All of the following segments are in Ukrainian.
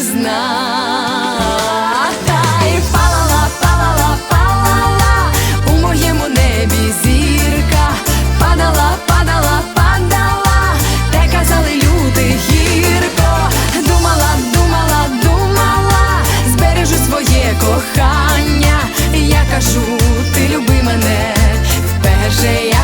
зна. Та й палала, палала, палала, у моєму небі зірка, падала, падала, падала, те казали люди гірко, думала, думала, думала, збережу своє кохання, я кажу, ти люби мене вперше я.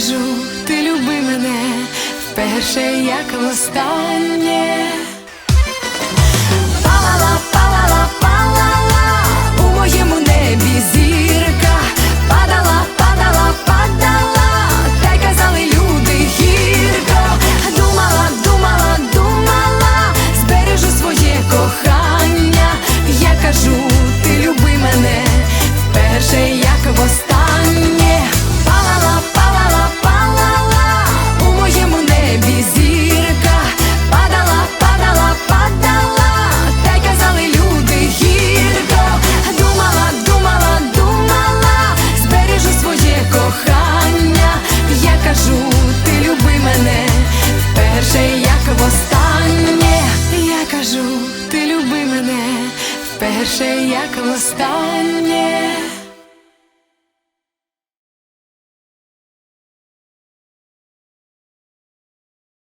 скажу, ти люби мене вперше, як останнє. Па-ла-ла-па наче як листа.